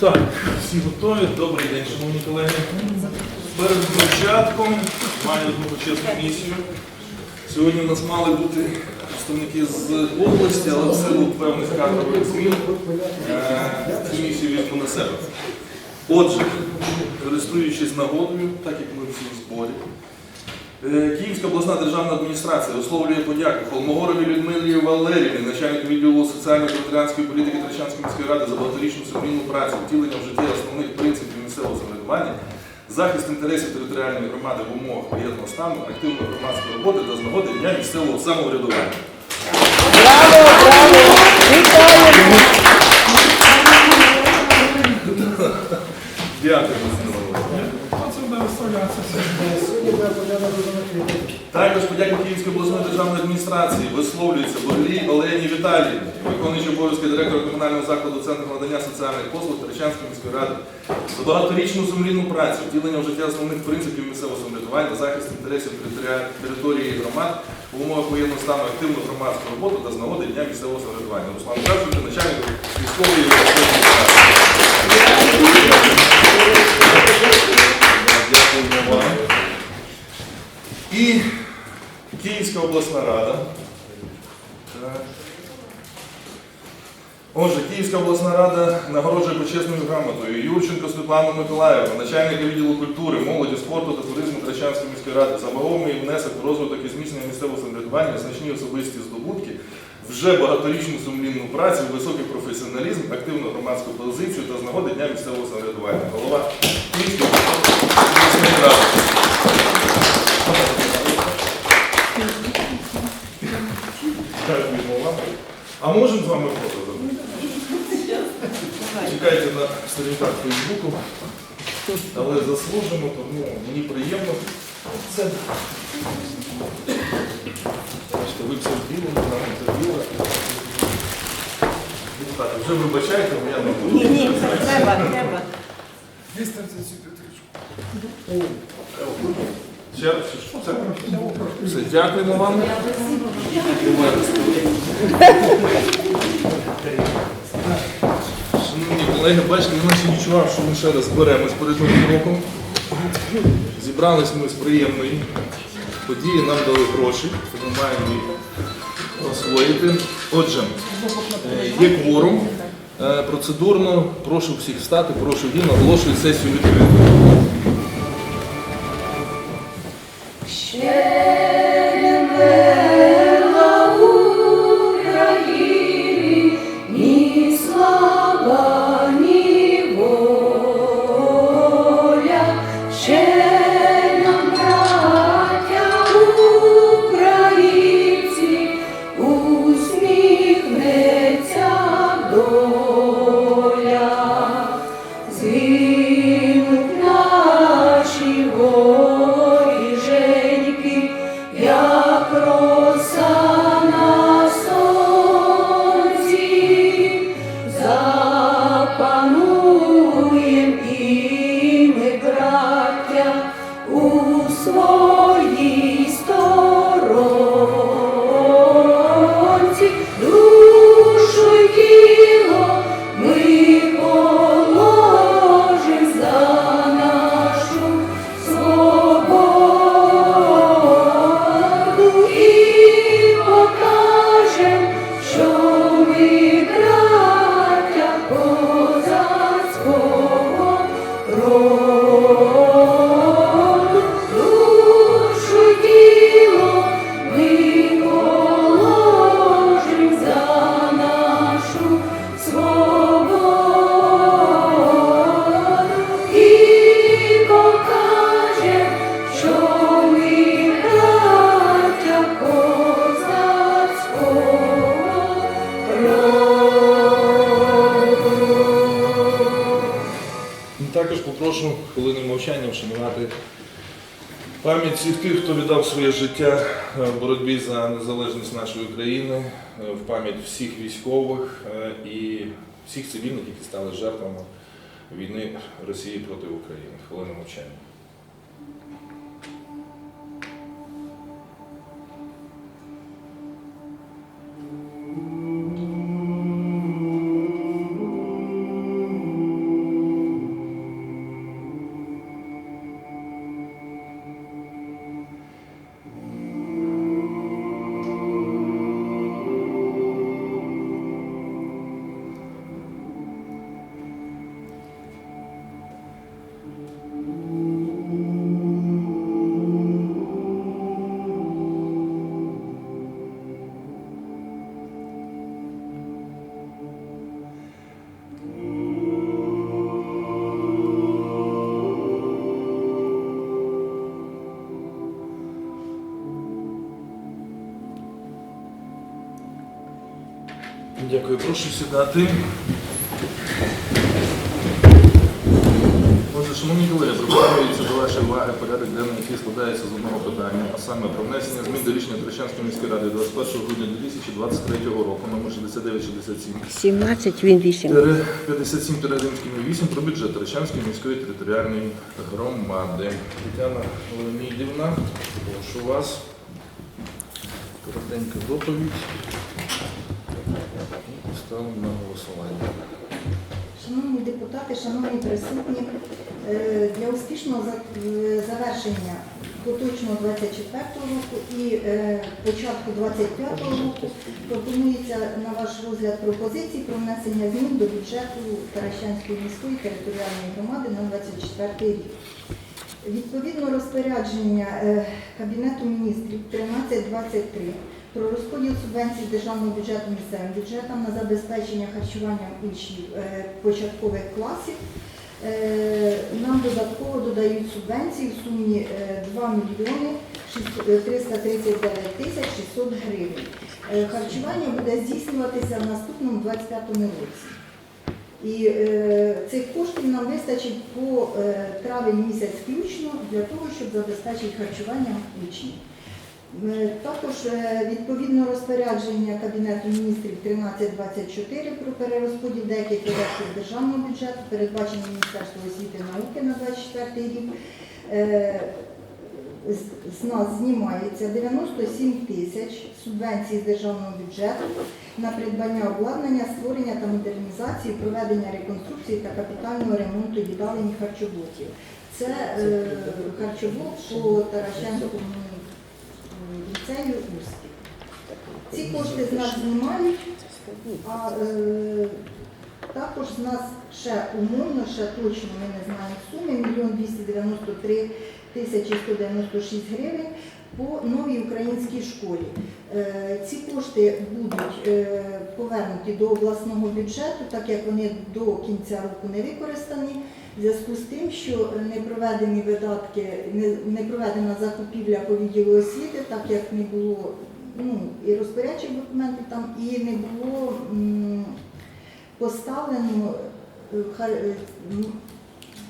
Так, всі готові. Добрий день, шановні колеги. Перед початком маю одну почесну місію. Сьогодні у нас мали бути представники з області, але в силу певних кадрових змін е, цю місію візьму на себе. Отже, користуючись нагодою, так як ми всі в зборі, Київська обласна державна адміністрація висловлює подяку Холмогорові Людмилі Валерівні, начальнику відділу ветеранської політики Трещанської міської ради за багаторічну сумлінну працю, втілення в житті основних принципів місцевого самоврядування, захист інтересів територіальної громади в умовах воєнного стану, активної громадської роботи та з нагоди дня місцевого самоврядування. Браво, браво! Вітаємо! Дякую. Також подяка Київської обласної державної адміністрації висловлюється Борлій Олені Віталіївні, виконуючий обов'язки директора комунального закладу Центру надання соціальних послуг Терещанської міської ради за багаторічну сумлінну працю, втілення в життя основних принципів місцевого самоврядування, захист інтересів території громад в умовах воєнного стану, активну громадську роботу та з нагоди дня місцевого самоврядування. Руслан Кравченко, начальник військової обласна рада. Отже, Київська обласна рада нагороджує почесною грамотою Юрченко Світлану Миколаївну, начальника відділу культури, молоді, спорту та туризму Трачанської міської ради за вагомий внесок в розвиток і зміцнення місцевого самоврядування, значні особисті здобутки, вже багаторічну сумлінну працю, високий професіоналізм, активну громадську позицію та з нагоди Дня місцевого самоврядування. Голова Київської обласної ради. А можемо з вами фото зробити? Чекайте на сторінках Фейсбуку. Але заслужимо, тому мені приємно. Це Бачите, ви все в білому, нам це біле. Так, вже вибачайте, бо я не буду. Ні, ні, треба, треба. Ще раз, що? Все, дякуємо вам. Шановні колеги, бачите, я наче відчував, що ми ще раз зберемось перед новим роком. Зібрались ми з приємної події, нам дали гроші, то ми маємо їх освоїти. Отже, е, є кворум. Е, Процедурно прошу всіх встати, прошу він, оголошую сесію відкритою. Тих, хто віддав своє життя е, в боротьбі за незалежність нашої країни, е, в пам'ять всіх військових е, і всіх цивільних, які стали жертвами війни Росії проти України. Хвилина мовчання. Дякую, прошу сідати. Отже, шановні колеги, пропонується до вашої уваги порядок денний, який складається з одного питання, а саме про внесення змін до рішення Трощанської міської ради 21 грудня 2023 року номер 6967 17 він 8. 57 8 про бюджет Трощанської міської територіальної громади. Тетяна Леонідівна, прошу вас. Коротенька доповідь. Ставимо на голосування. Шановні депутати, шановні присутні, е, для успішного е, завершення поточного 24 року і е, початку 25 року пропонується на ваш розгляд пропозиції про внесення змін до бюджету Таращанської міської територіальної громади на 24 рік. Відповідно розпорядження Кабінету міністрів 1323 про розподіл субвенцій державного бюджету місцевим бюджетам на забезпечення харчування учнів е, початкових класів. Е, Нам додатково додають субвенції в сумі е, 2 мільйони 339 тисяч 600 гривень. Е, Харчування буде здійснюватися в наступному 25 році. І е, цих коштів нам вистачить по е, травень місяць включно для того, щоб забезпечити харчування учнів. Е, Також е, відповідно розпорядження Кабінету міністрів 1324 про перерозподіл деяких видатків державного бюджету, передбачено Міністерство освіти і науки на 24 рік. Е, з- нас знімається 97 тисяч субвенцій з державного бюджету на придбання обладнання, створення та модернізацію, проведення реконструкції та капітального ремонту їдалень і харчоблоків. Це е, харчоблок по Таращанському е, ліцею Успіх. Ці кошти з нас знімають, а е, також з нас ще умовно, ще точно ми не знаємо суми, мільйон 293 тисячі 196 гривень по новій українській школі. Е, Ці кошти будуть е, повернуті до обласного бюджету, так як вони до кінця року не використані, в зв'язку з тим, що не проведені видатки, не, проведена закупівля по відділу освіти, так як не було ну, і розпорядчих документів там, і не було поставлено е,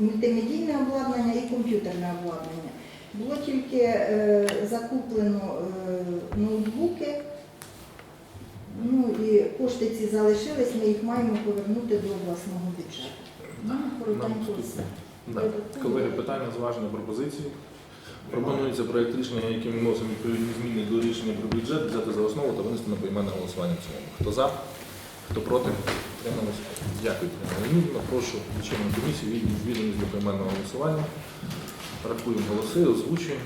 мультимедійне обладнання і комп'ютерне обладнання. Було тільки е, закуплено е, ноутбуки, ну і кошти ці залишились, ми їх маємо повернути до обласного бюджету. Ну, коротенько все. Да. Колеги, питання, зваження, пропозиції. Пропонується проєкт рішення, яким ми вносимо відповідні зміни до рішення про бюджет, взяти за основу та винести на поіменне голосування в цілому. Хто за? Хто проти? Трималися? Дякую, Тетяна Леонідівна. Прошу комісію від відповідність до поіменного голосування. Рахуємо голоси, озвучуємо.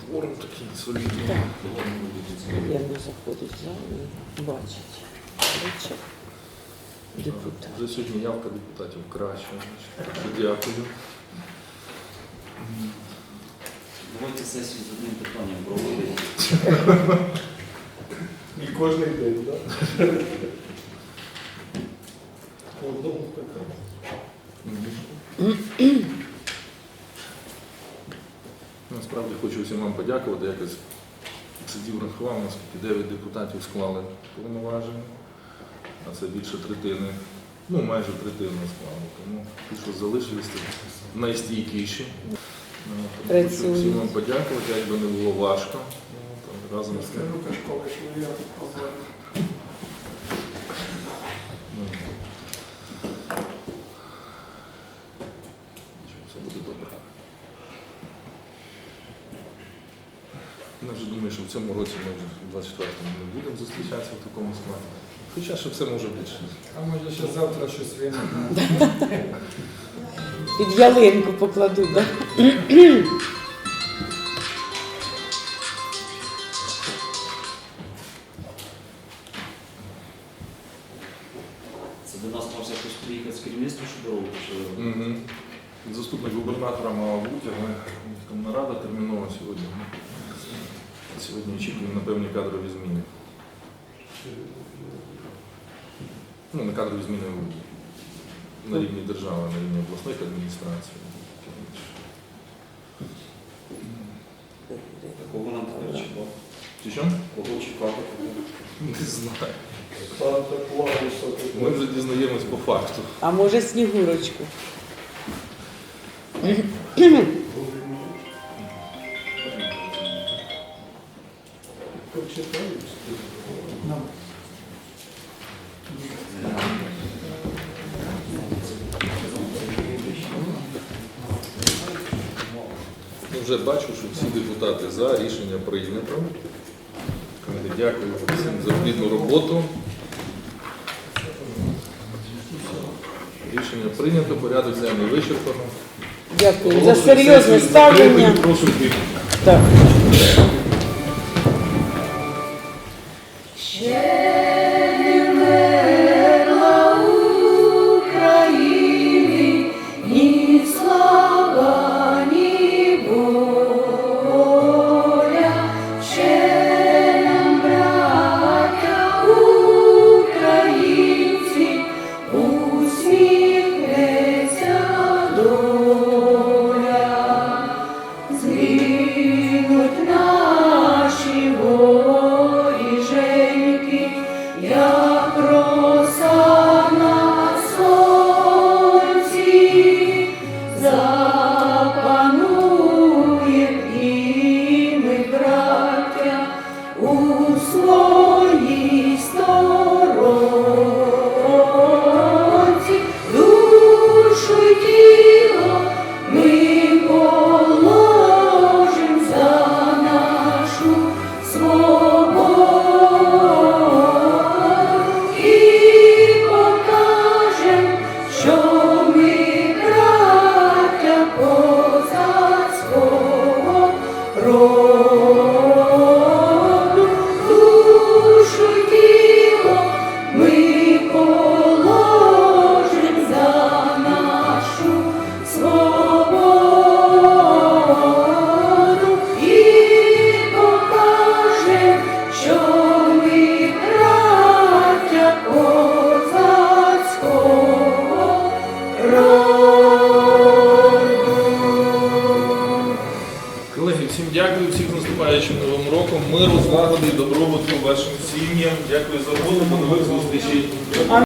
Кворум такий солідний. Я не заходить в зал і бачить. Бачить. Депутат. За сьогодні явка депутатів краща. Так що Дякую. Давайте сесію з одним питанням проводити. І кожен день, так? По одному питанню. Насправді хочу всім вам подякувати. Якось сидів рахував, наскільки 9 депутатів склали повноваження, а це більше третини, ну майже третина склали. Тому ті, що залишились, найстійкіші. Тому Хочу всім вам подякувати, як би не було важко. Там, Разом з тим. Що. Ну, нічого, Все буде добре. Я вже думаю, що в цьому році ми вже в 24-му не будемо зустрічатися в такому складі. Хоча ще все може бути. А може ще завтра щось винен. Під ялинку покладу. Да? Заступник губернатора мала бути, але там нарада термінова сьогодні. Сьогодні очікуємо на певні кадрові зміни. Ну, на кадрові зміни на рівні держави, на рівні обласних адміністрацій. Кого нам треба? Чи що? Кого чекати? Не знаю. Ми вже дізнаємось по факту. А може снігурочку? За рішення прийнято. Дякую всім за плідну роботу. Рішення прийнято, порядок землі вичерпано. Дякую за серйозне ставлення. Прошу Так.